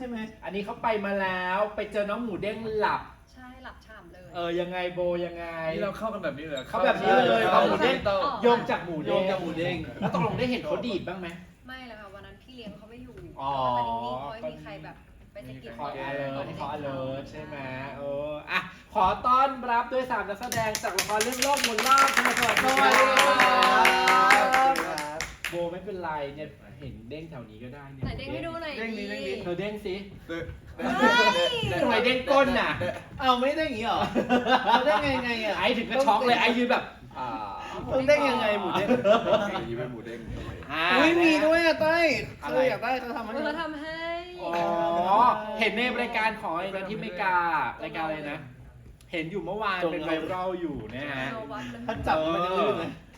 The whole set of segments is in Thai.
ใช่ไหมอันนี้เขาไปมาแล้วไปเจอน้องหมูเด้งหลับ ใช่หลับฉ่ำเลย เออยังไงโบยังไง นี่เราเข้ากันแบบนี้เลยเข้าแบบนี้เลยเข้าเอาหมูเด้งเต้าโยงจากหมูโยเด้งงกับหมูเด้งแล้วตกลงได้เห็นเขาดีดบ้างไหม ไม่เลยค่ะวันนั้นพี่เลี้ยงเขาไม่อยู่อ๋อเขานิ่งๆเขาไม่มีใครแบบไปสะกิดคอยเขาอเลเลิยร์คอยอเลิร์ใช่ไหมเอออะขอต้อนรับด้วยสามนักแสดงจากละครเรื่องโลกหมุนรอบคุณสวัสดีครับโบไม่เป็นไรเนี่ย เห็นเด้งแถวนี้ก็ได้เนี่ยไหนเด้งให้ดูหน่อยเด้งนี้เด้งนี้เธอเด้งสิเด้อทำไมเด้งก้นน่ะเอาไม่ได้อย่างงี้เหรอเขาได้ไงไงอะไอ้ถึงกระช็อกเลยไอ้ยืนแบบอ่าต้องได้ยังไงหมูเด้งอย่างนี้เป็นหมูเด้งทำไมอ่าอุ้ยมีด้วยอะเต้ยอะเคไรยอยากได้เขาทำให้เขาทำให้ อ๋อเห็นในรายการของไอ้นะที่อเมริการายการอะไรนะ เห็นอยู่เมื่อวานเป็นไวรัลอยู่นะฮะเอาวัดเลยถ้าจับมันจะลื่นเลยใช่ใช่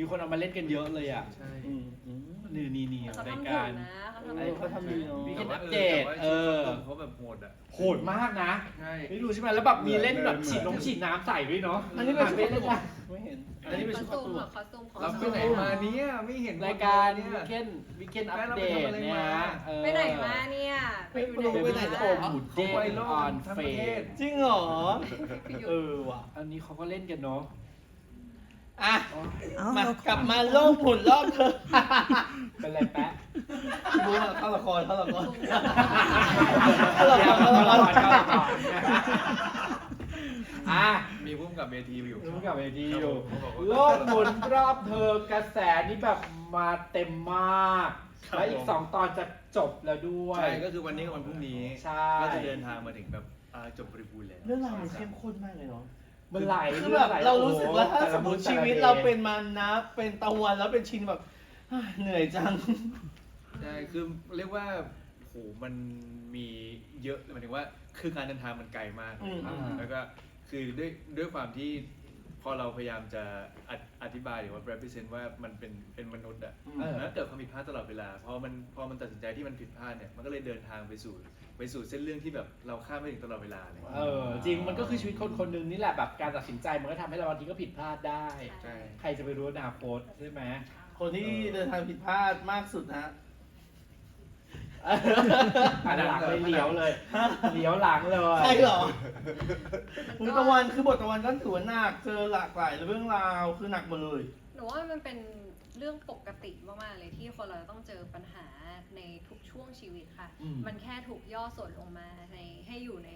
มีคนเอามาเล่นกันเยอะเลยอะใช่ อืมอืมนี่นี่นี่เขารายทำถูการกนะเขาทำเออเขาทำดีเนอะมีแต่ว่าอัปเดตแต่ว่าเออเขาแบบโหดอะโหดมากนะใช่ ไม่รู้ใช่ไหมแล้วแบบมีเล่นแบบฉีดน้ำฉีดน้ำใส่ด้วยเนาะอันนี้เป็นอะชุดเล่นประตูรายไม่เห็น อันนี้เป็นชุดคปอระสตูตูมอะคอสตูมของเราไปไหนมาเนี่ยไม่เห็นรายการเนี่วิยกเคนวิกเคนอัปแม่เราเดไปทำตอะไรเนี่ยมาเออไปไหนมาเนี่ยไปอยู่ไหนไปไหนมาโอ้หมุดเด้งเขาไวรัลออนทั้งเฟประเทศซจริงเหรอไปอยู่เออว่ะ อันนี้เขาก็เล่นกันเนาะ อะมากลับมาโลกหมุนรอบเธอ เป็นไรแปะรู้ว่าเข้าละครเข้าละครเข้าเข้าละละคครรเข้าเข้าละละคครรเข้าละครอะมีพุ่มกับเวทีอยู่ รู้กับเวทีอยู่เขาบอกว่าโลกหมุนรอบเธอกระแสนี่แบบมาเต็มมาก ครับและอีกสองตอนจะจบแล้วด้วย ใช่ก็คือวันนี้กับวันพรุ่งนี้ใช่ ก็จะเดินทางมาถึงแบบอ่าจบบริบูรณ์แล้ว เรื่องราวมันเข้มข้นมากเลยเนาะ มันไหลคือแบบเรารู้สึกว่าถ้าสมมติชีวิตเราเป็นนมานะ เป็นตะวันแล้วเป็นชินแบบเฮ้ยเหนื่อยจัง ใช่ คือเรียกว่าโหมันมีเยอะหมายถึงว่า คือการเดินทางมันไกลมาก อืม แล้วก็คือด้วยด้วยความที่ พอเราพยายามจะอธิอธิบายหรือว่า represent ว่ามันเป็นเป็นมนุษย์อะเออ แล้วเกิดความผิดพลาดตลอดเวลาพอมันพอมันตัดสินใจที่มันผิดพลาดเนี่ยมันก็เลยเดินทางไปสู่ไปสู่เส้นเรื่องที่แบบเราคาดไม่ถึงตลอดเวลาเลยเออจริงมันก็คือชีวิตคนคนหนึ่งนี่แหละแบบการตัดสินใจมันก็ทำให้เราบางทีก็ผิดพลาดได้ ใช่ ใครจะไปรู้อนาคตใช่ไหมคนที่เดินทางผิดพลาดมากสุดนะฮะ อันหลังเลยเลี้ยวเลยเลี้ยวหลังเลยใช่เหรอมันคุณก็ตะวันคือบทตะวันก็ถือว่าหนักเจอหลากหลายเรื่องราวคือหนักหมดเลย หนูว่ามันเป็นเรื่องปกติมากๆเลยที่คนเราจะต้องเจอปัญหาในทุกช่วงชีวิตค่ะอืมมันแค่ถูกย่อส่วนลงมาในให้อยู่ใน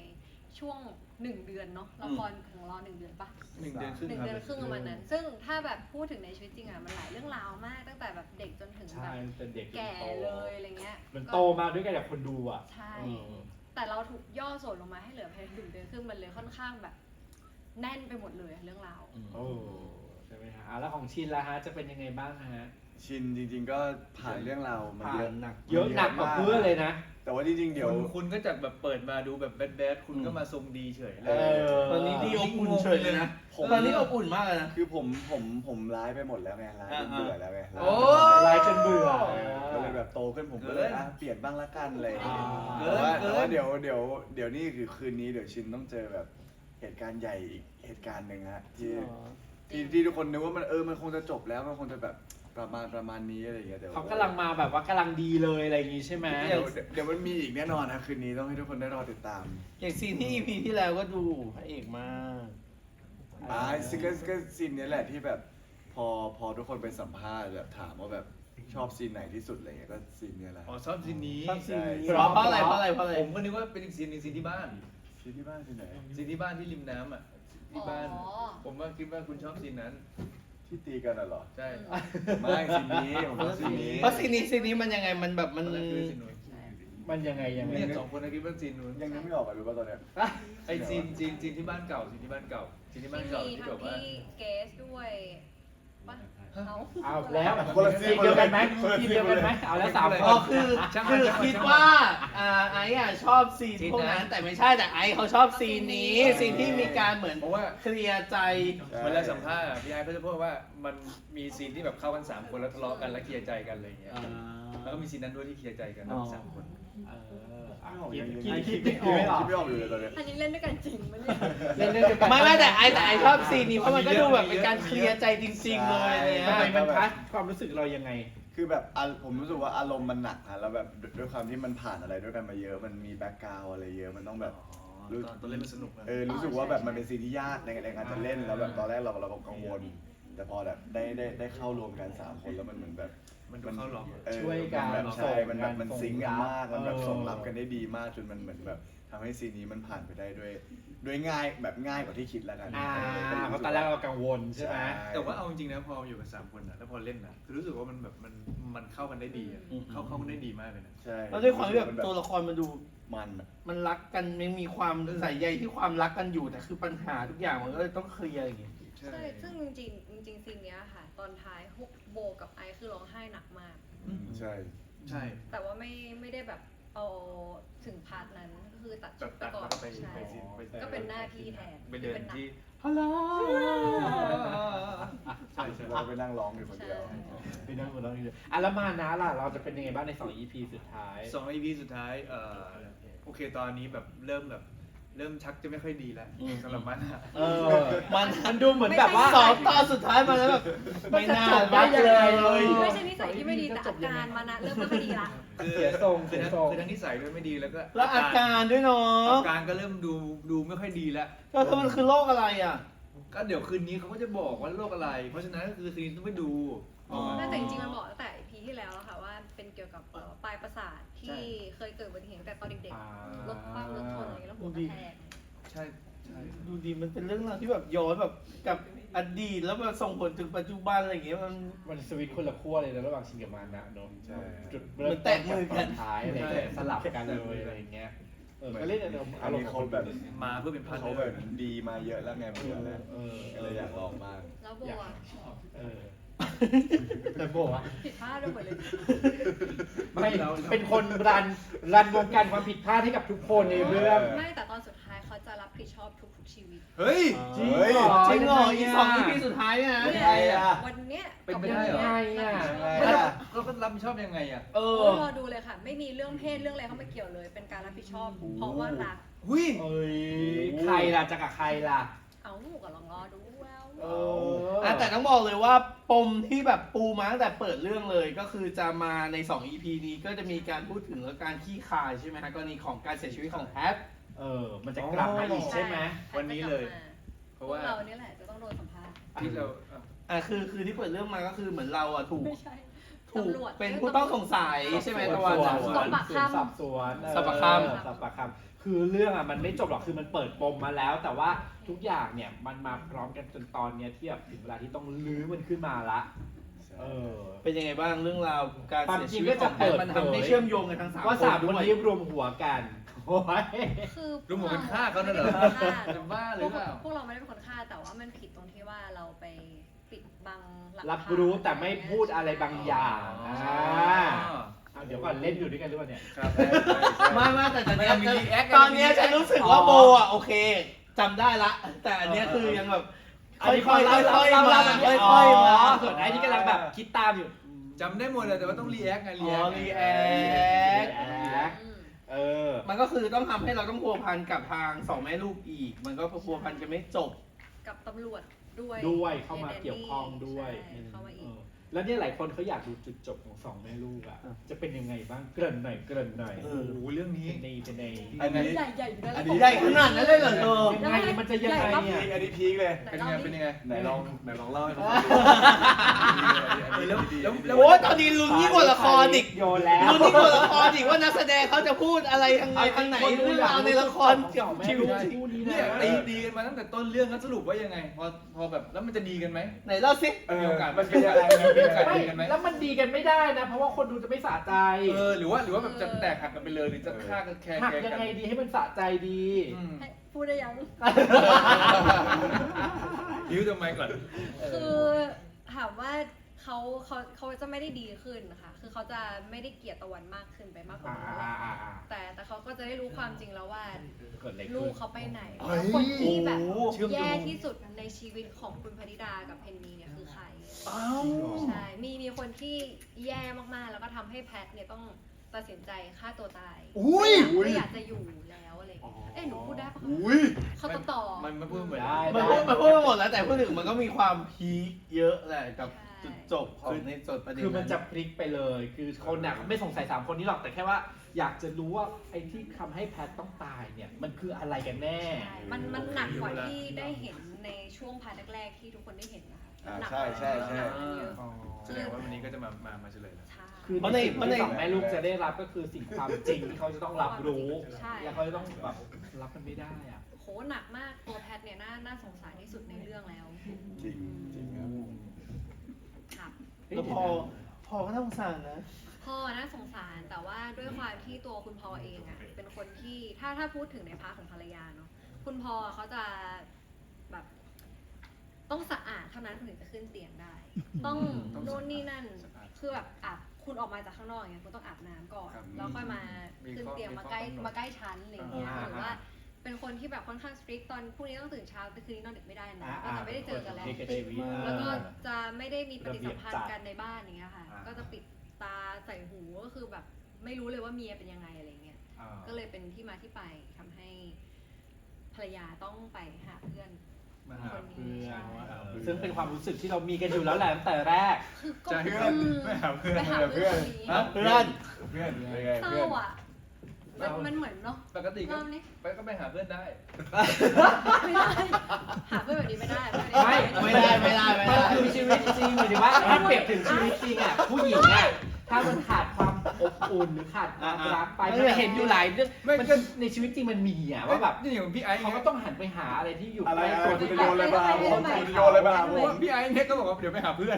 ช่วงหนึ่งเดือนเนาะละครของเราหนึ่งเดือนปะหนึ่งเดือนครึ่งหนึ่งครับเดือนครึ่งประมาณนั้น ซึ่งถ้าแบบพูดถึงในชีวิตจริงอะมันหลายเรื่องราวมากตั้งแต่แบบเด็กจนถึงแบใช่บเป็นเด็กแก่เลยอะไรเงี้ยมันโตมาด้วยกันกับคนดูอะใช่อืมแต่เราถูกย่อส่วนลงมาให้เหลือเพียงหนึ่งเดือนครึ่งมันเลยค่อนข้างแบบ แน่นไปหมดเลยเรื่องราวโอ้ใช่ไหมฮะอะแล้วของชินล่ะฮะจะเป็นยังไงบ้างฮะ ชินจริง ๆ ก็ผ่านเรื่องราวมาผ่าเยนอะหนัก เยอะหนักกว่าเพื่อนเลยนะ แต่ว่าจริง ๆ เดี๋ยว คุณคุณก็จากแบบเปิดมาดูแบบแบดแบดคุณก็มาทรงดีเฉยเลเอย อตอนนี้ดีอบอุ่นเฉยเลยนะผม ตอนนี้อบอุ่นมากเลยนะ คือผมผมผมร้ายไปหมดแล้วไงร้ายจนอ่าๆเบื่อแล้วไงโอ้ไลฟ์จนเบื่อ ก็เลยแบบโตขึ้นผมก็เลยเกินอะเปลี่ยนบ้างละกันอะไรอย่างเลยอ่าแต่ว่าเกินแต่ว่าเดี๋ยวเดี๋ยวเดี๋ยวนี่คือคืนนี้เดี๋ยวชินต้องเจอแบบเหตุการณ์ใหญ่อีกเหตุการณ์หนึ่งฮะที่ที่ที่ทุกคนนึกว่ามันเออมันคงจะจบแล้วมันคงจะแบบ ประมาณประมาณนี้อะไรอย่างเงี้ยแต่ว่เขากำลังมาแบบว่ากำลังดีเลยอะไรอย่างงี้ใช่ไหมเดี๋ยวเดี๋ยวเดี๋ยวมันมีอีกแน่นอนนะคืนนี้ต้องให้ทุกคนได้รอติดตาม อย่างซีนที่ EP ที่แล้วก็ดูพระเอกมากอ่าซึ่งก็ก็ซีนเนี้ยแหละที่แบบพอพอทุกคนไปสัมภาษณ์แบบถามว่าแบบชอบซีนไหนที่สุดอะไรเงี้ยก็ซีนเนี้ยแหละ อ๋อชอบซีนนี้ชอบซีนนี้ใช่เพราะอะไรเพราะอะไรเพราะอะไรผมก็นึกว่าเป็นอีกซีนหนึงซีนที่บ้านซีนที่บ้านซีนไหน ซีนที่บ้านที่ริมน้ำอะที่บ้าน อ๋อ ผมว่าคิดว่าคุณชอบซีนนั้น ที่ตีกันน่ะเหรอ ใช่ไม่ซีนนี้ผมชอบซีนนี้เพราะซีนนี้ซีนนี้มันยังไงมันแบบมันตอนแรกคิดว่าซีนนู้นมันยังไงยังไงเนี่ยสองคนนะคิดว่าซีนนู้นยังนึกไม่ออกอะรู้ป่ะตอนเนี้ยไอซีนซีนซีนที่บ้านเก่าซีนที่บ้านเก่าซีนที่บ้านที่เก่ามีที่ทั้แบงบว่าพี่เกสด้วยปะ เอาเอาแล้วคนละซีทีนมเดียวกันไหมคนละซีนทีมเดียวกันไหมเอาแล้วสามคอ๋อนคือคือคิดว่าอ่าไอ้อะชอบซีนพวกนั้นแต่ไม่ใช่แต่ไอ้เขาชอบซีนนี้ซีนที่มีการเหมือนเพราะว่าเคลียร์ใจ เวลาสัมภาษณ์อะพี่ไอ้เขาจะพูดว่ามันมีซีนที่แบบเข้ากันสามคนแล้วทะเลาะกันแล้วเคลียร์ใจกันอะไรอย่างเงี้ยแล้วก็มีซีนนั้นด้วยที่เคลียร์ใจกันทั้งสามคน เอออะ ไม่ออกคิดยังคิดยังคิดคิดไม่ออกคิดไม่ออกอยู่เลยตอนเนี้ยอันนี้เล่นด้วยกันจริงมันเนี่ยเล่นเรื่องเดียวกันไม่ไม่แต่ไอ้แต่ไอ้ชอบซีนนี้เพราะมันก็ดูแบบเป็นการเคลียร์ใจจริงๆเลยอะไรทำเนี่ยไมมันพัดความรู้สึกเรายังไง คือแบบอะผมรู้สึกว่าอารมณ์มันหนักอะแล้วแบบด้วยความที่มันผ่านอะไรด้วยกันมาเยอะมันมีแบ็กกราวอะไรเยอะมันต้องแบบ รู้ ตอนตอนเล่นมันสนุกนะเออรู้สึกว่าแบบมันเป็นซีนที่ยากในในการจะเล่นแล้วแบบตอนแรกเราเราก็กังวล แต่พอแบบได้ได้ได้เข้ารวมกันสามคนแล้วมันเหมือนแบบ มันดูเข้าล็อก เออช่วยกันมัแบบใช่มันแบบมันส่งซิงก์กันมากรับมันแบบเออ ส่งรับกันได้ดีมากจนมันเหมือนแบบทำให้ซีนนี้มันผ่านไปได้ด้วยด้วยง่ายแบบง่ายกว่าที่คิดแล้วกันอ่าเพราะตอนแรกเรากังวลใช่ไหม แต่ว่าเอาจริงๆนะพออยู่กันสามคนอะแล้วพอเล่นอะคือรู้สึกว่ามันแบบมันมันเข้ากันได้ดีอะอืม เข้าเข้ากันได้ดีมากเลยนะ ใช่แล้วด้วยความที่แบบตัวละครมันดู มันอะ มันรักกันมันมีความใส่ใยที่ความรักกันอยู่แต่คือปัญหาทุกอย่างมันก็เลยต้องเคลียร์อย่างงี้ ใช่ใช่ซึ่งจริงๆจริงๆซีนเนี้ยค่ะ ตอนท้ายฮุก โบกับไอซ์คือร้องไห้หนักมาก ใช่ ใช่ แต่ว่าไม่ไม่ได้แบบเอาถึงพาร์ทนั้นก็คือตัดตัชุดดไปตัดก่อแล้วนก็ไปใช่ไปซีนไปก็เป็นหน้าที่แทนไปเดินหกที่ฮัลโหลใช่ใช่เราไปนั่งร้องอยู่คนเดียวใช่ไปนั่งบนรถนี่เลยอะแล้วมานะล่ะ เราจะเป็นยังไงบ้างใน 2 EP สุดท้าย สอง EP สุดท้ายเอ่อโอเคตอนนี้แบบเริ่มแบบ เริ่มชักจะไม่ค่อยดีแล้วอืมสำหรับมันอะเออ มันมันดูเหมือนแบบว่าสองตอนสุดท้ายมาแล้วแบบไม่น่ามันจะจบได้รักยังเลไงยไม่ใช่นิสัยที่ไม่ดีแต่อาการมานะเริ่มไม่ค่อยดีละ คือเสียทรงคือทั้งเสียทรง คือทั้งนิสัยด้วยไม่ดีแล้วก็แล้วอาการด้วยเนาะอาการก็เริ่มดูดูไม่ค่อยดีแล้วก็คือมันคือโรคอะไรอะ ก็เดี๋ยวคืนนี้เขาก็จะบอกว่าโรคอะไร เพราะฉะนั้นก็คือซีนต้องไปดู อ๋อน่าแต่จริงๆมันบอกตั้งแต่ EP ที่แล้วอะค่ะว่าเป็นเกี่ยวกับเอ่อปลายประสาท ที่เคยเกิดอุบัติเหตุตั้งแต่ตอนเด็กอ่าๆรถคว่ำรถชนอะไรอย่างเงี้ยแล้วหัวกระแทกใช่ใช่ดูดีมันเป็นเรื่องราวที่แบบย้อนแบบกับอดีตแล้วมาส่งผลถึงปัจจุบันอะไรอย่างเงี้ยมัน มันสวิตช์คนละขั้วเลยนะระหว่างชินกับมานะเนอะใช่ จุดเหมืเริ่อมนแตต้กนมืกับอตกัอนนท้ายอะไรอย่างเงี้ยสลับกันเลยอะไรอย่างเงี้ยเออก็เล่นอารมณ์อัอานรมนี้ณ์เขาแบบ มาเพื่อเป็นพาร์ทเขาเนแบอบร์ดีมาเยอะแล้วไงเอเพื่อนอแล้วเออก็เลยอยากลองบ้างแล้วโบอยากอะเออ แต่บอกว่าผิดพลาดด้วยหมดเลยไม่เป็นคนรันรันวงการความผิดพลาดให้กับทุกคนในเรื่อง ไม่แต่ตอนสุดท้ายเขาจะรับผิดชอบทุกๆชีวิต เฮ้ยจริงเฮ้ยเหรอจริงเหรอยังไงอีกสองอะ EP สุดท้ายเนี่ยนะเป็นไงอะวันเนี้ยเป็นไปได้เหรอกับวันยังไงอะรับผิดชอบไม่แล้วอะเราก็รับผิดชอบยังไงอะเอโอ้อรอดูเลยค่ะ ไม่มีเรื่องเพศเรื่องอะไรเข้ามาเกี่ยวเลย เป็นการรับผิดชอบ เพราะว่ารักหุ้ยเอ้ยใครล่ะจะกับใครล่ะ เอาหมูกับลองรอดูแล้ว เออะแต่ต้องบอกเลยว่าปมที่แบบปูมาตั้งแต่เปิดเรื่องเลยก็คือจะมาใน 2 EP นี้ก็จะมีการพูดถึงและการขี้คายใช่ไหมฮะกรณีของการเสียชีวิตของแพทเออ มันจะกลับมาอีกใช่ไหมวันนี้เลย เพพวราะกว่าเราเนี่ยแหละจะต้องโดนสัมภาษณ์ที่เราอะอะคือคือที่เปิดเรื่องมาก็คือเหมือนเราอะถูก ไม่ใช่ถูกตำรวจ เป็นผู้ต้องสงสัยใช่ไหมตะวันสอะอบสวนสอบปากคำสอบสวนเออสอบปากคำ สอบปากคำคือเรื่องอะมันไม่จบหรอกคือมันเปิดปมมาแล้ว แต่ว่า ทุกอย่างเนี่ยมันมาพร้อมกันจนตอนเนี้ยที่แบบถึงเวลาที่ต้องลื้อมันขึ้นมาละ เออ เป็นยังไงบ้างเรื่องราวการความเสียจริชีงวิก็ตขจะองแพทเปิดมันเผทำให้ยเชื่อมโยงกันทั้งสามว่าสามคคนนด้วยนี้รวมหัวกันโอ้ย คือรู้หมดเป็นฆ่าเขานั่นเหรอไม่ได้เป็นคนฆ่าจะบ้าหรือเปล่า พวกเราไม่ได้เป็นคนฆ่าแต่ว่ามันผิดตรงที่ว่าเราไปปิดบังหลักฐานรับรู้แต่ไม่พูดอะไรบางอย่างอ๋ออ่าเอาเดี๋ยวก่อนเล่นอยู่ด้วยกันหรือเปล่าเนี่ย ครับใช่ใช่ใช่ไม่ไม่แต่ตอนไม่เนี้ยมี react ตอนเนี้ยมี react ฉันรู้สึกว่าโบอะโอเค จำได้ละ แต่อันเนี้ยคือยังแบบอันนี้ค่อยๆเล่าค่อยๆเล่ามาเล่าค่อยๆมาส่วนไอ้ที่กำลังแบบคิดตามอยู่ จำได้หมดเลยแต่ว่าต้องรีแอคไงรีอ๋แออค react อืมเออ มันก็คือต้องทำให้เราต้องพัวพันกับทางสองแม่ลูกอีก มันก็พัวพันกันไม่จบ กับตำรวจด้วยด้วยเข้ามาเกี่ยวข้องด้วยใช่เข้ามาอีก เออ แล้วเนี่ยหลายคนเขาอยากดูจุดจบของสองแม่ลูกอะอะจะเป็นยังไงบ้าง เกริ่นหน่อย เกริ่นหน่อยเอโอ้โหเรื่องนี้ เป็นในเป็นในอันนี้ ใหญ่ใหญ่อยู่นะอันนี้ ใหญ่ขนาดนั้นเลยเหรอเธอ ยังไงมันจะยังไงอันเนี่ยนี้อันนี้พีคเลย เป็นยังไงเป็นยังไงไหนลองไหนลองเล่าให้เขาเออแล้วแล้วแล้วโอ้ยตอนนี้ลุ้นยิ่งกว่าละครอีกโยนแล้วลุ้นยิ่งกว่าละครอีกว่านักแสดงเขาจะพูดอะไรทางไหนทางไหนเรื่องราวในละครเกี่ยวกับชีวิตคู่นี้เนี่ยนะตีดีกันมาตั้งแต่ต้นเรื่องแล้วสรุปว่ายังไง พอพอแบบแล้วมันจะดีกันไหมไหนเล่าสิเออมีโอกาสมันเป็นยังไงมันเป็นยังไงไม่ไม่กันไหมแล้วมันดีกันไม่ได้นะ เพราะว่าคนดูจะไม่สะใจเออหรือว่าหรือว่าแบบจะแตกหักกันไปเลยหรือจะฆ่ากันแคร์หักแคร์ยังกันไงดีให้มันสะใจดีอืมให้พูดได้ยัง ยิ้วทำไมก่อน คือถามว่า เขาเขาเขาจะไม่ได้ดีขึ้นนะคะคือเขาจะไม่ได้เกลียดตะวันมากขึ้นไปมากกว่าอ่านี้แหละอ่าอ่า แต่แต่เขาก็จะได้รู้ความจริงแล้วว่า เกิดอะไรลูขึ้กนเขาไปไหนเฮ้ยคนที่แบบโอ้เชื่อมโยง แย่ที่สุดในชีวิตของคุณพนิดากับเพนนีเนี่ยคือใคร อ้าว ใช่ มีมีคนที่แย่มากๆ แล้วก็ทำให้แพทเนี่ยต้องตัดสินใจฆ่าตัวตายอุ้ย ไม่อยากจะอยู่แล้วอะไรอย่างเงี้ย เอ้ยหนูพูดได้ปะคะอุ้ย เขาต่อต่อ มันมันพูดเหมือนได้ มันพูดมันพูดไปหมดแล้วแต่พูดถึงมันก็มีความพีคเยอะแหละกับ จุดจบของในจดประเด็นคือมันนั้นจะพลิกไปเลย คือคนน่ะไม่สงสัยสามคนนี้หรอกแต่แค่ว่า อยากจะรู้ว่าไอ้ที่ทำให้แพทต้องตายเนี่ยมันคืออะไรกันแน่ ใช่มันมันหนักกว่าที่ได้เห็นในช่วงพาร์ทแรกๆที่ทุกคนได้เห็นนะคะอ่าหนักใช่ใช่ใช่หนักกว่าเยอะแสดงว่าวันนี้ก็จะมามามาเฉลยแล้ว ใช่ คือเพราะในสิ่งเพราะในที่สองแม่ลูกจะได้รับก็คือสิ่งความจริงที่เขาจะต้องรับรู้ ใช่ แล้วเขาจะต้องแบบรับมันไม่ได้อะ โหหนักมากตัวแพทเนี่ยน่าน่าสงสารที่สุดในเรื่องแล้ว จริงจริงครับค่ะ แล้วพอพอก็ต้องสั่งนะพ่อน่าสงสารแต่ว่าด้วยความที่ตัวคุณพ่อเองอะเป็นคนที่ถ้าถ้าพูดถึงในพาร์ทของภรรยาเนาะคุณพ่อเขาจะแบบต้องสะอาดเท่านั้นถึงจะขึ้นเตียงได้ ต้องต้องโน่นนี่นั่นสะอาดคือแบบอาบคุณออกมาจากข้างนอกอย่างเงี้ยคุณต้องอาบน้ำก่อนครับแล้วค่อยมามีขึ้นข้อเตียงมีมาข้อใกล้กำหนดมาใกล้ชั้นอะไรอย่างเงี้ยอ่าหรือว่า เป็นคนที่แบบค่อนข้างสตริกตอนพรุ่งนี้ต้องตื่นเช้าแต่คืนนี้นอนดึกไม่ได้นะก็อ่าจะไม่ได้เจอกันแล้วพลิกับชีวิตแล้วก็จะไม่ได้มีปฏิสัมพันระเบียบจัธ์ดกันในบ้านอย่างเงี้ยค่ะ อ่า ก็จะปิดตาใส่หูก็คือแบบไม่รู้เลยว่าเมียเป็นยังไงอะไรเงี้ย อ่าก็เลยเป็นที่มาที่ไปทำให้ภรรยาต้องไปหาเพื่อน มาหาคนนี้เพื่อนใช่ซึ่งเป็นความรู้สึกที่เรามีกันอยู่แล้วแหละตั้งแต่แรก คือก็จะอืเพื่อนมไม่หาเพื่อนไปหาเพื่อนคนนี้ฮะ เพื่อน เพื่อนเป็นไงเศเพื่อนร้าอะ มันมันเหมือนเนาะปกติก็รอบนี้ไปก็ไปหาเพื่อนได้ ไม่ได้หาเพื่อนแบบนี้ไม่ได้ไม่ไม่ได้ไม่ได้ไม่ได้ มันคือชีวิตจริงหมายถึงว่าถ้าเปรียบถึงชีวิตจริงอะผู้หญิงอะ ถ้ามันขาดความอบอุ่นหรือขาดความรักไปอ่ามันเห็นอยู่หลายเรื่องไม่มันก็ในชีวิตจริงมันมีอะว่าแบบนี่อย่างพี่ไอ้เขาก็ต้องหันไปหาอะไรที่อยู่อะไรใกล้อะไรตัวคุณที่ไปโยนอะไรมาผมคุณโยนอะไรมาผมพี่ไอ้เนี่ยก็บอกว่าเดี๋ยวไปหาเพื่อน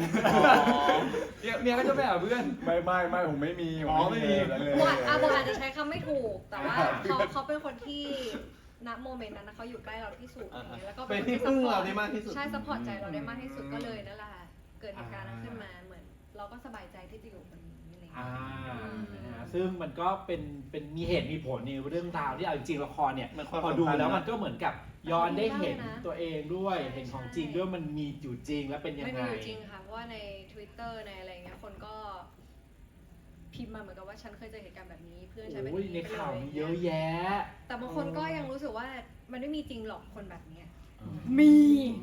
เนี่ยเนี่ยก็จะไปหาเพื่อนไม่ไม่ไม่ผมไม่มีอ๋อไม่มีอะไรเลยบวชอาโบอาจจะใช้คำไม่ถูกแต่ว่าเขาเขาเป็นคนที่ณโมเมนต์นั้นนะเขาอยู่ใกล้เราที่สุดอะไรเงี้ยแล้วก็เป็นที่พึ่งเราได้มากที่สุดใช่ซัพพอร์ตใจเราได้มากที่สุดก็เลยนั่นแหละค่ะเกิดเหตุการณ์นั้นขึ้นมาเหมือน เราก็สบายใจที่จะอยู่กับคนนี้ อะไรเงี้ยอ่านะฮะซึ่งมันก็เป็นเป็นมีเหตุมีผลในเรื่องราวที่เอาจริงๆละครเนี่ย มันความพอดูสัมพันธ์แล้วนะมันก็เหมือนกับย้อนได้เห็นได้นะตัวเองด้วยใช่เห็นของใช่จริงด้วยมันมีอยู่จริงแล้วเป็นยังไม่ไง มีอยู่จริงค่ะ เพราะว่าใน Twitter ในอะไรเงี้ยคนก็พิมพ์มาเหมือนกับว่าฉันเคยเจอเหตุการณ์แบบนี้เพื่อนฉันเป็นโอ้ยอย่างในนี้ข่าวไปมีลเยอะแยะ แต่บางคนก็ยังรู้สึกว่ามันไม่มีจริงหรอกคนแบบเนี้ย มี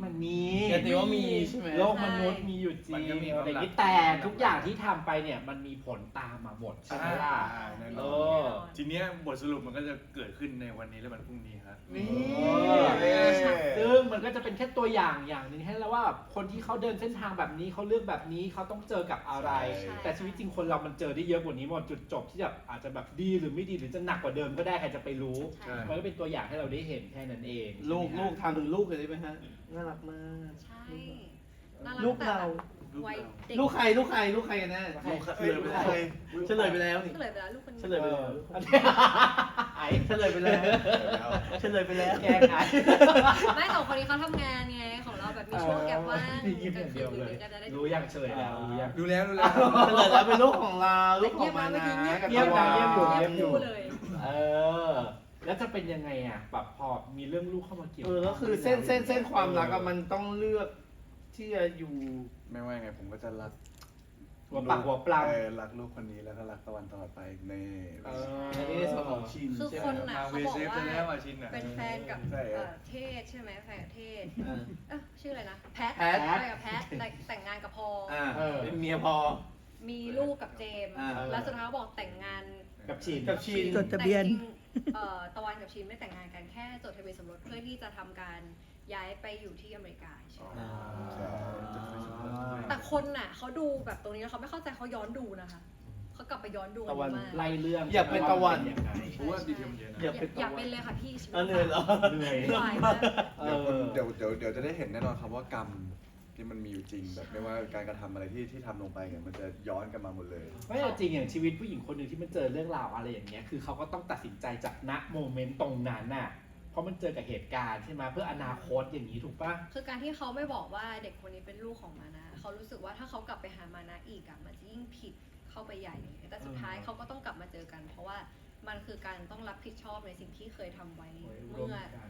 มันมีแต่ถือว่ามีใช่ไหม โลกมนุษย์มีอยู่จริมังนก็มีอะไรอย่างนี้ความรักแต่ทุกอย่างที่ทำไปเนี่ยมันมีผลตามมาหมดใช่ไหมล่ะ อ่าแน่นเออนอ ทีเนี้ยบทสรุปมันก็จะเกิดขึ้นในวันนี้และวันพรุ่งนี้ครับ นี่ซึ่ง มันก็จะเป็นแค่ตัวอย่างอย่างหนึ่งให้แล้วว่าแบบคนที่เขาเดินเส้นทางแบบนี้เขาเลือกแบบนี้เขาต้องเจอกับอะไร ใช่ แต่ชีวิตจริงคนเรามันเจอได้เยอะกว่านี้หมดจุดจบที่แบบอาจจะแบบดีหรือไม่ดีหรือจะหนักกว่าเดิมก็ได้ใครจะไปรู้ใช่ มันก็เป็นตัวอย่างให้เราได้เห็นแค่นั้นเองลูกใช่ไหมลูฮะกทำถึงลูกเลยได้ไหมฮะน่ารักมาก ใช่น่ารักลูกแต่เรา แบบ วัยเด็กลูกใครลูกใครลูกใครกันแน่ลูกเฉลยไปแล้วเฉลยไปแล้วนี่เฉลยไปแล้วลูกคนนี้เฉลยไปแล้วเออไอ้เฉลยไปแล้วเฉลยไปแล้วแกงไอ้ไม่สองคนนี้เขาทำงานไงของเราแบบมีช่วงแก็บว่างนี่ยิ้มอย่างเดียวเลยก็จะได้รู้ยังเฉยแล้วรู้ยังดูแล้วดูแล้วเฉลยแล้วเป็นลูกของเราลูกของมานะกับเงียบนะเงียบอยู่เงีเงียยบบอยู่คู่เลยเออแล้วจะเป็นยังไงอะแบบพอมีเรื่องลูกเข้ามาเกี่ยวเออแล้วคือเส้นเส้นเส้นความรักอะมันต้องเลือกที่จะอยู่ ไม่ว่าไงผมก็จะรักหัวปักหัวปลังเออรักลูกคนนี้แล้วก็รักตะวันตลอดไปในเอออันนี้ในส่วนของชินคือใช่คไหมนน่ะมาเขาเวบอกเซฟว่าจะแล้วอาชินอะเป็นแฟนกับใช่ครับเอ่อเทศใช่ไหมแฟนกับเทศอ่า เอ้าชื่ออะไรนะแพทแพทแฟนกับแพทแต่แต่งงานกับพออ่าเออเป็นเมียพอ มีลูกกับเจมส์อ่า แล้วสุดท้ายเขาบอกแต่งงานกับชิน กับชิน จดทะเบียน แต่จริงๆเอ่อตะวันกับชินไม่แต่งงานกันแค่จดทะเบียนสมรสเพื่อที่จะทำการ ย้ายไปอยู่ที่อเมริกาใช่ไหมอ่าใช่แต่คนน่ะเขาดูแบบตรงนี้แล้วเขาไม่เข้าใจเขาย้อนดูนะคะเขากลับไปย้อนดูกันตะวัน มากไล่เรื่องอยากเป็นตะวันายังไงเพราะว่าดีเทลมันเยอะนะ อย่าเป็นอยากเป็นเลยค่ะพี่ชีวิตอันเหนื่อยเหรอเหนื่อยวายมาก เอเดี๋ยวอคุณเดี๋ยวเดี๋ยวเดี๋ยวจะได้เห็นแน่นอนครับว่ากรรมที่มันมีอยู่จริงแบบไม่ว่าการกระทำอะไรที่ที่ทำลงไปเนี่ยมันจะย้อนกลันมาหมดเลย ไม่เอาจริงอย่างชีวิตผู้หญิงคนหนึ่งที่มันเจอเรื่องราวอะไรอย่างเงี้ยคือเขาก็ต้องตัดสินใจจากณโมเมนต์ตรงนั้นน่ะ เพราะมันเจอกับเหตุการณ์ใช่ไหมเพื่ออนาคตอย่างนี้ถูกปะคือการที่เขาไม่บอกว่าเด็กคนนี้เป็นลูกของมานะ เขารู้สึกว่าถ้าเขากลับไปหามานะอีกอะมันจะยิ่งผิดเข้าไปใหญ่เลยแต่สุดท้ายเขาก็ต้องกลับมาเจอกัน เพราะว่ามันคือการต้องรับผิดชอบในสิ่งที่เคยทำไว้ร่วมเมื่อกัน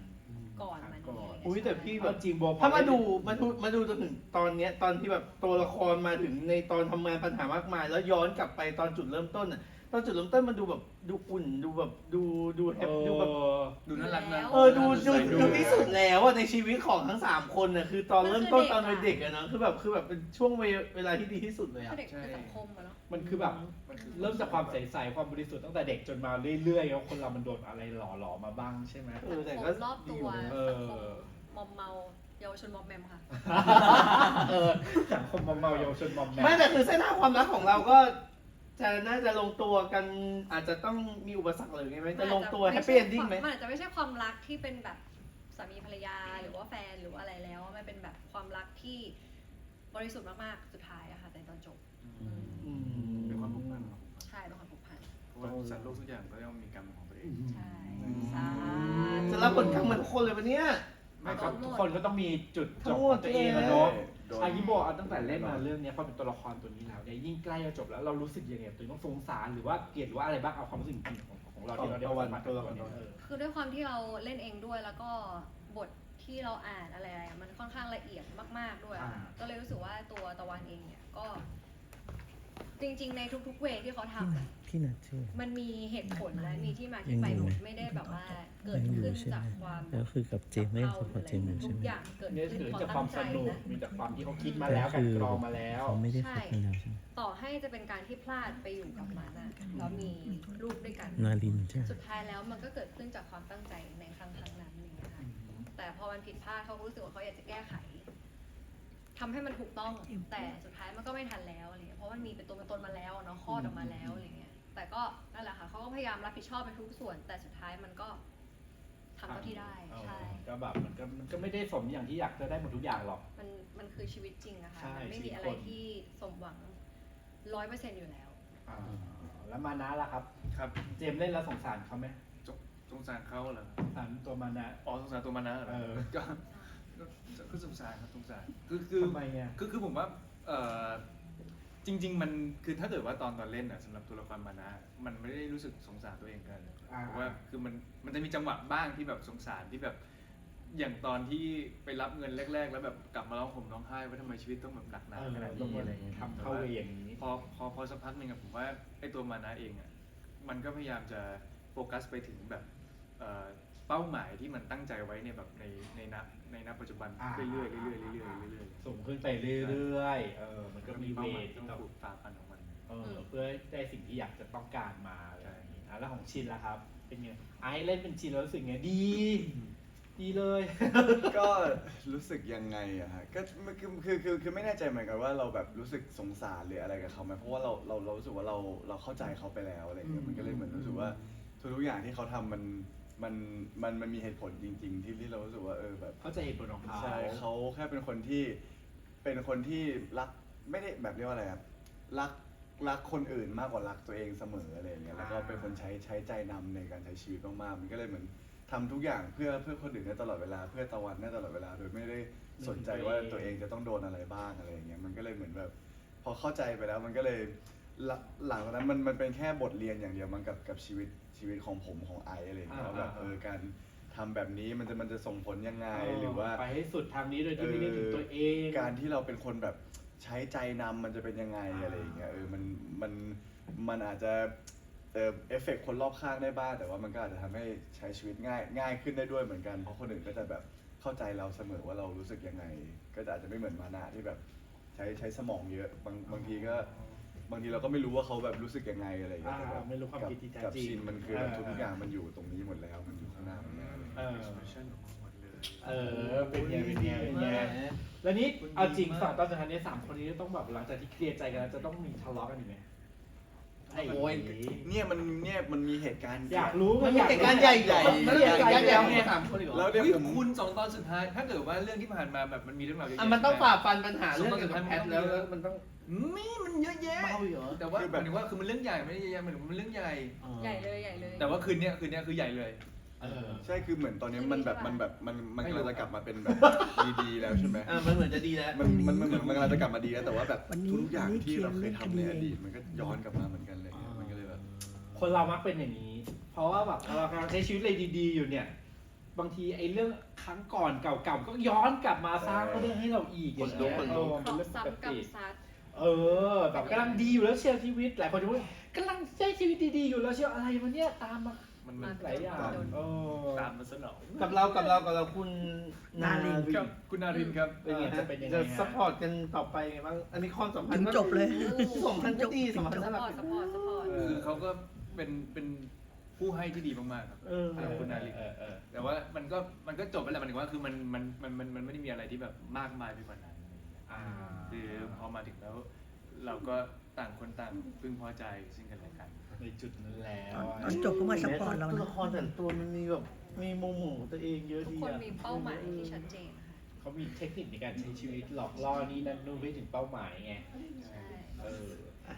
ก่อนมันก่อนอุ้ยแต่พี่แบแบบบจริงโบพอถ้ามาดูมาดูมาดูจนถึงตอนเนี้ยตอนที่แบบตัวละครมาถึงในตอนทำงานปัญหามากมาย แล้วย้อนกลับไปตอนจุดเริ่มต้นอะ ตอนจุดเริ่มต้นมันดูแบบดูอุ่นดูแบบดูดูแฮเอปอดูแบบดูน่ารักนะเออดูดูดูที่สุดแล้วอะในชีวิตของทั้งสามคนน่ะคือตอนเริ่มต้นตอนเป็นเด็กอะเนอะคือแบบคือแบบเป็นช่วงเวลาที่ดีที่สุดเลยคือะอเด็กคือสังคมอะเนาะมันคือแบบมันคือเริ่มจากความใสๆความบริสุทธิ์ตั้งแต่เด็กจนมาเรื่อยๆแล้วคนเรามันโดนอะไรหล่อหลอมมาบ้างใช่ไหมเออแต่สังคก็มรอบดีตัวอยู่นะเอสังอคมมอมเมาเยาวชนมอมแมมค่ะเออสังคมมอมเมาเยาวชนมอมแมมไม่แต่คือเส้นทางความรักของเราก็ จะน่าจะลงตัวกันอาจจะต้องมีอุปสรรคหรือไงไหมจะลงตัวแฮปปี้เอนดิ้งไหมมันอาจจะไม่ใช่ความรักที่เป็นแบบสามีภรรยาหรือว่าแฟนหรือว่าอะไรแล้ว มันเป็นแบบความรักที่บริสุทธิ์มากๆ สุดท้ายอะค่ะในตอนจบ อืมเป็นความผูกพันครับใช่เป็นความผูกพัน เพราะว่าสัตว์โลกทุกอย่างก็ย่อมมีกรรมของตัวเอง ใช่อืมสาจะรับผลกรรมเหมือนทุกคนเลยปะเนี่ย ไม่ครับทุกคนก็ต้องมีจุดจทั้บงขหมอดงตัวเองเลยอะเนาะโดน อายิโบะเอาตั้งแต่เล่นมาเรื่องเนี้ยพอเป็นตัวละครตัวนี้แล้วเนี่ยยิ่งใกล้จะจบแล้วเรารู้สึกยังไงตัวต้องสงสารหรือว่าเกลียดหรือว่าอะไรบ้างเอาความรู้สึกจริงๆของของเราที่เราได้สัมผัสกับตัวเนี้ยเออคือด้วยความที่เราเล่นเองด้วยแล้วก็บทที่เราอ่านอะไรๆอะมันค่อนข้างละเอียดมากๆด้วยอะอ่า ก็เลยรู้สึกว่าตัวตะวันเองเนี่ยก็ จริงๆ ในทุกๆ เวทที่เขาทำอะพี่นัทชื่อ มันมีเหตุผลและมีที่มาที่ไปหมดไม่ได้แบบว่าเกิดยังอยู่ขึ้นใช่ไหมจากความแล้วคือกับเจมส์ไม่ยังสปอร์ตเจมส์อยู่ทุใช่กไหมอย่างเกิดเนี่ยขึ้นถือเพราะจากคตั้วามงใจสนุกนะมีจากความที่เขาคิดมาแล้วกันกรองมาแล้ว เขาไม่ได้คบกันแล้วใช่ไหมต่อให้จะเป็นการที่พลาดไปอยู่กับมันอะแล้วมีลูกด้วยกัน นารินใช่ไหม สุดท้ายแล้วมันก็เกิดขึ้นจากความตั้งใจในครั้งครั้งนั้นนี่นะคะแต่พอมันผิดพลาดเขาก็รู้สึกว่าเขาอยากจะแก้ไข ทำให้มันถูกต้อง แต่สุดท้ายมันก็ไม่ทันแล้วอะไรเงี้ยเพราะมันมีเป็นตัวเป็นตนมาแล้วอะเนาะคลอดออกมาแล้วอะไรเงี้ยแต่ก็นั่นแหละค่ะเขาก็พยายามรับผิดชอบในทุกส่วน แต่สุดท้ายมันก็ทำเท่าที่ได้ใช่ก็แบบมันก็มันก็ไม่ได้สมอย่างที่อยากจะได้หมดทุกอย่างหรอก มันมันคือชีวิตจริงอะค่ะใช่มันไม่ชีวิมีตอะไรคนที่สมหวังร้อยเปอร์เซ็นต์อยู่แล้วอ่าแล้วมานะล่ะครับ ครับ เจมส์เล่นแล้วสงสารเขาไหมสงสารเขาเหรอสงสารตัวมานะอ๋อสงสารตัวมันนะเหรอเออก็ ก็ก็สงสารครับสงสารคือคือทำไมอะคือคือผมว่าเออจริง ๆ มันคือถ้าเกิดว่าตอนตอนเล่นอะสำหรับตัวละครมานะ มันไม่ได้รู้สึกสงสารตัวเองกันอ่า เพราะว่าคือมันมันจะมีจังหวะบ้างที่แบบสงสารที่แบบ อย่างตอนที่ไปรับเงินแรก ๆ แล้วแบบกลับมาร้องห่มร้องไห้ว่าทำไมชีวิตต้องแบบหนักหนาขนาดนี้อะไรอย่างเงี้ย ทำเข้าเวรอย่างนี้ พอพอพอสักพักหนึ่งอะผมว่าไอ้ตัวมานะเองอะมันก็พยายามจะโฟกัสไปถึงแบบเอ่อ เป้าหมายที่มันตั้งใจไว้ในแบบในในณในณปัจจุบันอ่า เรื่อยๆเรื่อยๆเรื่อยๆเรื่อยๆสูงขึ้นไปเรื่อยๆเออมันก็มีเวเป้าหมายทที่ที่ต้ต้อองงฝึกฝ่าฟันของมัน เออเพื่อได้สิ่งที่อยากจะต้องการมาอะไรอย่างนี้อะแล้วของชินล่ะครับ เป็นไงไอซ์เล่นเป็นชินแล้วรู้สึกไงดี ดีเลย ก็รู้สึกยังไงอะฮะก็คือคือคือคือไม่แน่ใจเหมือนกันว่าเราแบบรู้สึกสงสารหรืออะไรกับเขาไหมเพราะว่าเราเราเรารู้สึกว่าเราเราเข้าใจเขาไปแล้วอะไรเงี้ยมันก็เลยเหมือนรู้สึกว่าทุกๆอย่างที่เขาทำมัน มันมันมันมีเหตุผลจริง ๆ ที่ที่เรารู้สึกว่าเออแบบเข้าใจเหตุผลของเขาใช่เขาแค่เป็นคนที่เป็นคนที่รักไม่ได้แบบเรียกว่าอะไรครับรักรักคนอื่นมากกว่ารักตัวเองเสมออะไรอย่างเงี้ยแล้วก็เป็นคนใช้ใช้ใจนำในการใช้ชีวิตมากๆมันก็เลยเหมือนทำทุกอย่างเพื่อเพื่อคนอื่นได้ตลอดเวลาเพื่อตะวันได้ตลอดเวลา โดยไม่ได้สนใจว่าตัวเองจะต้องโดนอะไรบ้างอะไรอย่างเงี้ยมันก็เลยเหมือนแบบ พอเข้าใจไปแล้วมันก็เลยหลังหลังจากนั้นมันมันเป็นแค่บทเรียนอย่างเดียวมันกับกับชีวิต ชีวิตของผมของไอซ์อะไรอย่างเงี้ยว่าแบบเออการทำแบบนี้มันจะมันจะส่งผลยังไงหรือว่า ไปให้สุดทางนี้โดยที่ไม่ได้ถึงตัวเอง การที่เราเป็นคนแบบใช้ใจนำมันจะเป็นยังไงอ่า อะไรอย่างเงี้ยเออมันมันมันอาจจะเออเอฟเฟกคนรอบข้างได้บ้างแต่ว่ามันก็อาจจะทำให้ใช้ชีวิตง่ายง่ายขึ้นได้ด้วยเหมือนกันเพราะคนอื่นก็จะแบบเข้าใจเราเสมอว่าเรารู้สึกยังไง ก็จะอาจจะไม่เหมือนมานะที่แบบใช้ใช้สมองเยอะบางบางทีก็ บางทีเราก็ไม่รู้ว่าเขาแบบรู้สึกยังไงอะไรอย่างเงี้ยแต่แบบอ่าไม่รู้ความคิดที่แท้กับจริงชินมันคือแบบอ่า ทุกอย่างมันอยู่ตรงนี้หมดแล้วมันอยู่ข้างหน้ามันแล้วเออ expression ออกมาหมดเลย เออ เป็นไงเป็นไงเป็นไงแล้วนี่เอาจริงสองตอนสุดท้ายนี้สามคนนี้ต้องแบบหลังจากที่เคลียร์ใจกันแล้วจะต้องมีทะเลาะกันอีกไหม ไอ้โอ้ยเนี่ยมันเนี่ยมันมีเหตุการณ์ อยากรู้มันมีอยากเหตุการณ์ใหญ่ใหญ่มัมันนมีมีเหเหตุตุกาการรณ์ณ์ใหใหญ่ญ่เนี่ยสามคนอีกเหรอแล้วเดี๋ยวเฮ้ยผมคุณสองตอนสุดท้าย ถ้าเกิดว่าเรื่องที่ผ่านมาแบบมันมีเรื่องราวเยอะอะแยะมันต้องใช่ไหฝ่าฟันปัญหาเรื่องเกี่ยวกับแพทแล้วแล้วมันต้องไม่มันเยอะแยะเบาอีกเหรอ แต่ว่าคือหแบบมายถึงว่าคือมันเรื่องใหญ่ไม่ได้เยอะแยะหมายถึงว่ามันเรื่องใหญ่ ใหญ่เลยใหญ่เลย แต่ว่าคืนเนี้ยคืนเนี้ยคือใหญ่เลยเออ ใช่คือเหมือนตอนนี้มันแบบมันแบบมันมันกำลังจะกลับมาเป็นแบบดีๆแล้วใช่ไหมอะมันเหมือนจะดีแล้วมันมันมันเหมือนมันกำลังจะกลับมาดีแล้วแต่ว่าแบบวันนี้ทุกๆอย่างวันนี้ที่เราเคยทำในเคลียร์อดีตมันก็ย้อนกลับมาเหมือนกันเลยมันก็เลยแบบคนเรามักเป็นอย่างนี้ เพราะว่าแบบเรากำลังใช้ชีวิตเลยดี ๆ อยู่เนี่ย บางทีไอ้เรื่องครั้งก่อนเก่าๆก็ย้อนกลับมาสร้างเรื่องให้เราอีกอย่างเงี้ยขนลุกขนลุเออกมันเป็นเรื่องปซ้ำกกับติซัดเออแบบกำลังดีอยู่แล้วเชียวชีวิตหลายคนจะพูดกำลังใช้ชีวิตดีๆอยู่แล้วเชียวอะไรวะเนี่ยตามมา มันมันหลายอย่างเออตามมาสนองกับเรากับเรากับเราคุณนาริน ครับคุณนารินครับเป็นไงเออฮะจะเป็นยังไงจะฮะ ซัพพอร์ตกันต่อไปไงบ้างอันนี้ความสัมพันถึธ์งก็จบเลย สมพันธ์ก็ดีสมพันธ์สน่าปรัอร์กตสปอร์ตสปอร์ตเออคือเขาก็เป็นเป็นผู้ให้ที่ดีมากๆครับเออเออคุณนาริน เออเออแต่ว่ามันก็มันก็จบไปแล้วหมายถึงว่าคือมันมันมันมันมันไม่ได้มีอะไรที่แบบมากมายไปกว่านั้นอ่า คือพอมาถึงแล้วเราก็ ต่างคนต่างพึงพอใจซึ่งกันและกัน ในจุดนั้นแล้วตอนจบก็มาซัพพอร์ตเราตัวนะละครแต่ละตัวมันมีแบบมีมุมของตัวเองเยอะทุกดีคนอะมีเป้าหมายที่ชัดเจนค่ะเขามีเทคนิคในการใช้ชีวิตหลอกล่อนี่นั่นนู่นไปถึงเป้าหมายไงใช่เออ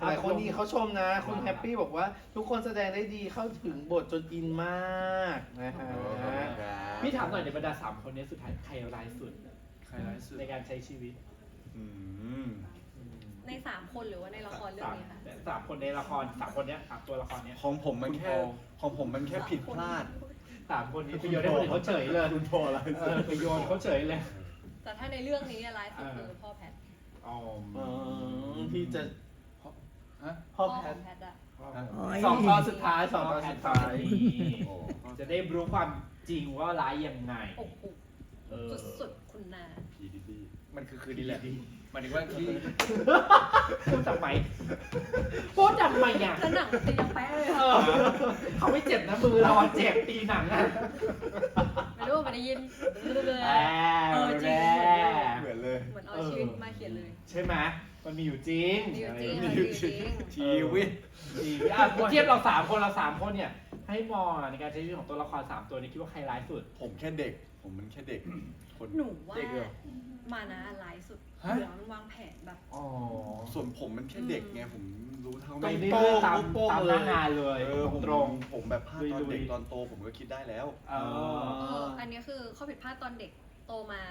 หลายคนดีเขาชมนะ คุณแฮปปี้บอกว่า ทุกคนแสดงได้ดีเข้าถึงบทจนอินมากนะฮะพี่ถามหน่อยในบรรดาสามคนนี้สุดท้ายใครร้ายสุด ใครร้ายสุดในการใช้ชีวิต อืม ในสามคนหรือว่าในละครเรื่องนี้ค่ะสามสามคนในละครสามคนเนี้ยสามตัวละครเนี้ยของผมมันแค่ของผมมันแค่ผิดพลาดสามคนนี้ไปโยนให้คนอื่นเขาเฉยเลยคุณพ่ออะไรเออไปโยนเขาเฉยเลยแต่ถ้าในเรื่องนี้ร้ายสุดคือพ่อแพทอ๋อเออที่จะฮะพ่อพ่อแพขอทงแพทอะโอ้ยสองตอนสุดท้ายสองตอนสุดท้ายโอ้จะได้รู้ความจริงว่าร้ายยังไงโอ้โหเออสุดๆคุณนาพีดีดีมันคือคือดีแหละห มายถึงว่าที่พูดทำไมพูดทำไมอะแล้วหนังจะยังแป๊ะเลยเออเขาไม่เจ็บนะมือเราอะเจ็บตีหนังอะไม่รู้มันได้ยินเลยแอเออจริงเหมือนเลย เหมือนเอาชีวิตมาเขียนเลย ใช่ไหมมันมีอยู่จริงมีอยู่จริงมีค่ะอมีอยู่ยู่จจริริงงชีวิตจริงอะเทียบเราสามคนเราสามคนเนี่ย ให้มองอะในการใช้ชีวิตของตัวละครสามตัวนี้คิดว่าใครร้ายสุด ผมแค่เด็ก ผมมันแค่เด็ก คนหนูว่า เด็กเหรอ มานะร้ายสุด ฮะหัวมันวางแผนแบบ อ๋อส่วนผมมันแค่เด็กไงผมรู้เท่าไม่ไม่ได้ถึงเลือกตามโป้งๆตามเลยหน้างานเลยเออผมตรง ผมแบบพลาดตอนลุยๆเด็กตอนโตผมก็คิดได้แล้ว ๆเออ เอออันนี้คือข้อผิดพลาดตอนเด็กโตมา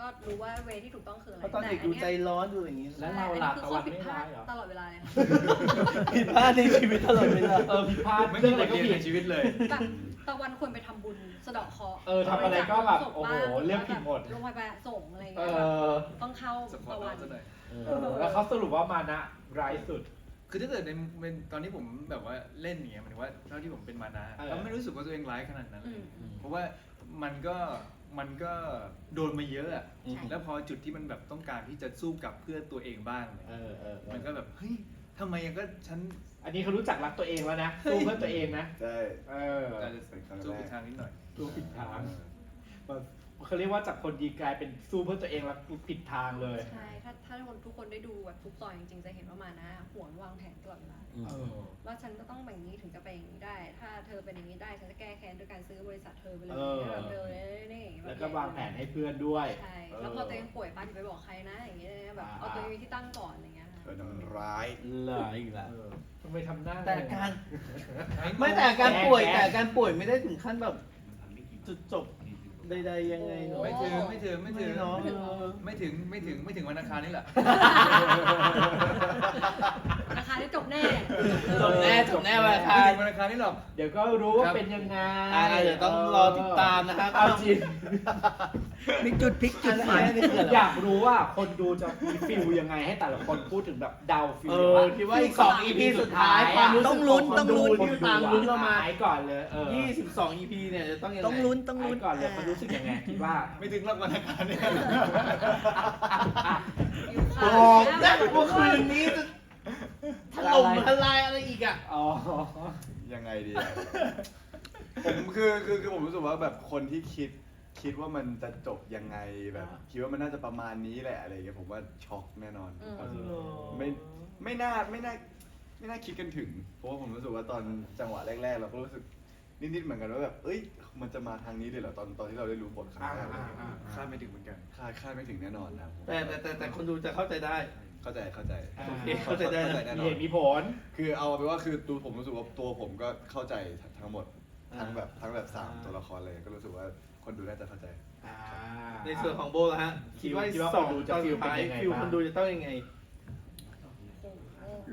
ก็รู้ว่าเวที่ถูกต้องคืออะไรเพราะตอนเด็กดูใจร้อนดูอย่างนี้แล้ใช่วเราอันล่ะนี้คือข้อผิดพลาดตะวันไม่ร้ายเหรอ ตลอดเวลาเลยค่ะผิดพลาดในชีวิตตลอดเวลา เออผิดพลาดไม่เรื่มีองอะไรบทก็เรียนผิดในชีวิตเลย แบบ ตะวันควรไปทำบุญสะเดาะเคราะห์เออทำอะไรก็แบบโอ้โหบริจาคเรื่องผิดหมดโรงพยาบาลส่งอะไรอย่างเอเงี้ยแบบอต้องเข้าสปอร์ตะตวันเราซะหน่อยเออแล้วเขาสรุปว่ามานะร้ายสุด คือถ้าเกิดในเป็นตอนที่ผมแบบว่าเล่นอย่างเงี้ยหมายถึงว่าเท่าที่ผมเป็นมานะเออก็ไม่รู้สึกว่าตัวเองร้ายขนาดนั้นอืมเพราะว่ามันก็มันก็โดนมาเยอะอะใช่แล้วพอจุดที่มันแบบต้องการที่จะสู้กลับเพื่อตัวเองบ้างเนี่ยเออเออเออมันก็แบบเฮ้ย ทำไมอะก็ฉันอันนี้เขารู้จักรักตัวเองแล้วนะสู้เพื่อตัวเองนะใช่เอออาจจะสู้ผิดทางนิดหน่อยสู้ผิดทางเขาเรียกว่าจากคนดีกลายเป็นสู้เพื่อตัวเองแล้วผิดทางเลย ใช่ ถ้าถ้าคนทุกคนได้ดูแบบทุกตอนจริงๆจะเห็นว่ามานะหวนวางแผนตลอดเวลาเออว่าฉันก็ต้องแบบนี้ถึงจะไปอย่างนี้ได้ ถ้าเธอเป็นอย่างนี้ได้ฉันจะแก้แค้นด้วยการซื้อบริษัทเธอไปเลยเออแบบเธอนี่บบแล้วก็วางแผนให้เพื่อนด้วย ใช่ แล้วพอตัวเองป่วยปั๊บอย่าไปบอกใครนะอย่างเงี้ยแบบเอาตัวเองมีที่ตั้งก่อนอะไรเงี้ยค่ะ เออนั่นมันร้ายหลายอีกแล้ว เออทำไมทำหน้าแต่การไม่ไม่แต่อาการป่วยแกแต่อาการป่วยไม่ได้ถึงขั้นแบบจุดจบใดๆยังไงเนอะไม่ถึงไม่ถึงไม่ถึงไม่เนอะ ไม่ถึงไม่ถึงไม่ถึงวันอังคารนี่แหละ ราคาได้จบแน่ จบแน่จบแน่วันอังคาไม่รถึงวันอังคารนี่หรอก เดี๋ยวก็รู้ว่าครับเป็นยังไงอ่าเดี๋ยวต้องรอติดตามนะฮะเอาจริงมีจุดพลิกจุดอันฝันนี้คืออะไรอยากรู้ว่าคนดูจะมีฟิลยังไงให้แต่ละคนพูดถึงแบบเดาฟิลเออคิดว่าอีกสอง EP สุดท้ายความรู้สึกต้องลุ้นขต้องลุ้นคนดูที่ตามลุ้นเรามาหายก่อนเลยเออ22 EP เนี่ยจะต้องยังไงต้องลุ้นต้องหายลุ้นก่อนเลยมันรู้สึกยังไงคิดว่าไม่ถึงรอบวันอังคารนี่อยู่บค่ะอกนะว่าคืนนี้จะ ถล่มทลายอะไรอีกอะ อ๋อ ยังไงดีอะผมคือคือคือผมรู้สึกว่าแบบคนที่คิดคิดว่ามันจะจบยังไงแบบอ่า คิดว่ามันน่าจะประมาณนี้แหละอะไรอย่างเงี้ยผมว่าช็อกแน่นอนอืม เอาจริงไม่ไม่น่าไม่น่าไม่น่าคิดกันถึง เพราะว่าผมรู้สึกว่าตอนจังหวะแรก ๆ เราก็รู้สึกนิดๆเหมือนกันว่าแบบเอ้ย มันจะมาทางนี้เลยเหรอตอนตอนที่เราได้รู้บทครั้งอ่าแรกอ่าอ่าคาดไม่ถึงเหมือนกันคาดคาดไม่ถึงแน่นอนนะผมแต่แต่แต่แต่คนดูจะเข้าใจได้ เข้าใจเข้าใจอ่าโอเคเข้าใจได้นะแน่มีนอเหนตุมีผล คือเอาไปนว่าคือตัวผมรู้สึกว่าตัวผมก็เข้าใจทั้งหมดอ่าทั้งแบบทั้งแบบสามอ่า ตัวละครเลยก็รู้สึกว่าคนดูน่าจะเข้าใจ อ่า ในส่วนของโบละฮะคิดว่าคิดว่าสองคนดูจะตอนฟีสุลดเป็นท้ายยังไงฟิลบ้าง คนดูจะต้องยังไง โอ้โห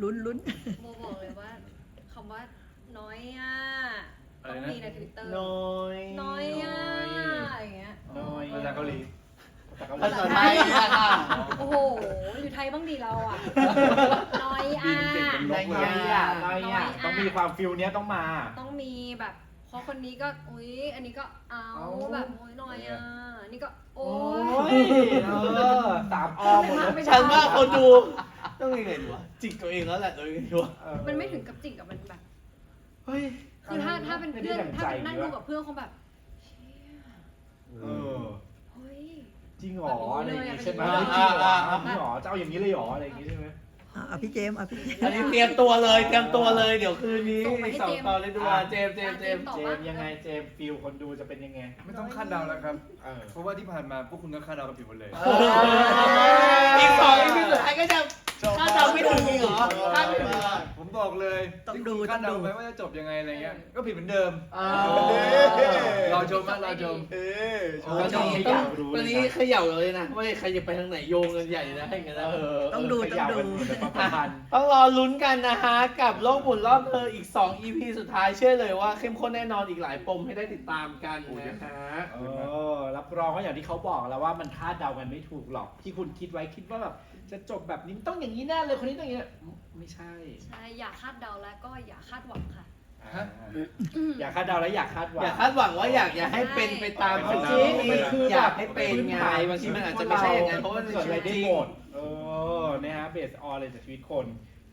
ลุ้นลุ้น โมบอกเลยว่าคำว่าน้อยอะอะไรต้องนะ มีในทวิตเตอร์น้อย น้อยอะอย่างเงี้ย น้อย ภาษาเกาหลี ภาษาไทยอะค่ะ โอ้โห อยู่ไทยบ้างดีเราอะ น้อยอะบินเก่งเป็นนน้กอยเลยอะน้อยอะน้อยอะต้องมีความฟิลเนี้ยต้องมา ต้องมีแบบคพอคนนี้ก็อุ้ยอันนี้ก็เอาเอาแบบโอ้ยหน่อยอะอันนี่ก็ โอ้โอ้ยยเออสามออหมดเลยไม่ได้ฉันว่าคนดูต้องยังไงดีวะจิกตัวเองแล้วแหละตัวเองดีวะเออมันไม่ถึงกับจิกกับมันแบบ เฮ้ย คือถ้าถ้าเป็นเพื่อนไม่ได้ดั่งถ้าใจเป็นนั่งดีดูวะกับเพื่อนคงแบบเชี่ยเออเฮ้ย จริงเหรออะไรอย่างงี้ใช่ไหมแบบนี้จริงเหรออ่าจริงเหรอจะเอาอย่างนี้เลยเหรออะไรอย่างงี้ใช่ไหมอะเอาพี่เจมส์เอาพี่เจมส์อันนี้เตรียมตัวเลยเตรียมตัวเลยเดี๋ยวคืนนี้ส่งไปให้สองเจมส์ตอนเลยดูว่าเจมส์เจมส์เจมส์ตอบเจว่ามส์ยังไงเจมส์ฟิลคนดูจะเป็นยังไงไม่ต้องคาดเดาแล้วครับ เออเพราะว่าที่ผ่านมาพวกคุณก็คาดเดากันผิดหมดเลยเอออีกสองอีพีสุดท้ายก็จะ คาดเดาไม่ถูกอีกเหรอคาดไม่ถูกเหรอ ผมบอกเลยต้องที่ดูคุณต้คาอดงเดาดูไปว่าจะจบยังไงอะไรเงี้ย ก็ผิดเหมือนเดิมอ่ารอชมนะรอชม เอ๊ะชตออบนนี้อยากรู้ตอนเลยนี้นะเขย่าเลยนะว่าใครจะไปทางไหนโยงกันใหญ่นะให้กันนะเออต้องดูเขย่าต้องดูกันเหมือนประพันธ์ต้องรอลุ้นกันนะฮะ กับโลกหมุนรอบเธออีก 2 EP สุดท้ายเชื่อเลยว่าเข้มข้นแน่นอนอีกหลายปมให้ได้ติดตามกันนะฮะ เออรับรองว่าอย่างที่เขาบอกแล้วว่ามันคาดเดากันไม่ถูกหรอกที่คุณคิดไว้คิดว่าแบบ จะจบแบบนี้ต้องอย่างนี้แน่เลยคนนี้ต้องอย่างนี้ไม่ใช่ ใช่อย่าคาดเดาแล้วก็อย่าคาดหวังค่ะ ฮะ อยากคาดเดาและอยากคาดหวัง อย่าคาดหวังว่าอยากอย่าให้เป็นไปตามจจริงมันคืออแบยากบให้เป็นไงบางทีมันอาจจะไม่ใช่อย่างนั้นเพราะว่ามันเกิดชีอะไรวิตได้จริงหมดเออนะฮะเบสออเลยจากชีวิตคน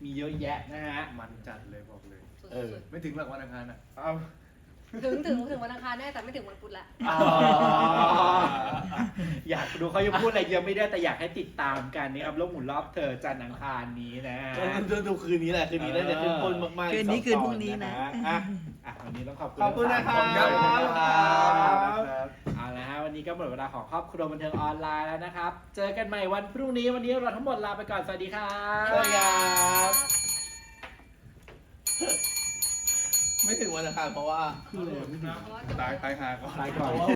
มีเยอะแยะนะฮะมันจัดเลยบอกเลย สุดเออๆไม่ถึงหลักวันอังคารอะ เอา ถึงถึงถึงวันอังคารแน่แต่ไม่ถึงวันพุธละ อ๋ออยากดูเขาจะพูดอะไรเยอะไม่ได้แต่อยากให้ติดตามกันนะครับโลกหมุนรอบเธอจันทร์อังคารนี้นะฮะ ต้องดูคืนนี้แหละคืนนี้น่าจะเข้มข้นมากๆคืนนี้คืนพรุ่งนี้นะ อะอะวันนี้ต้องขอบคุณขอบคุณนะครัทั้งสามบนด้วยครับเอาละฮะวันนี้ก็หมดเวลาของครอบครัวบันเทิงออนไลน์แล้วนะครับ เจอกันใหม่วันพรุ่งนี้วันนี้เราทั้งหมดลาไปก่อนสวัสดีครับ สวัสดีครับ ไม่ถึงวันอังคารเพราะว่า คือเลยไม่ถึงเพราะว่าจบตายตายหาก่อน ตายก่อน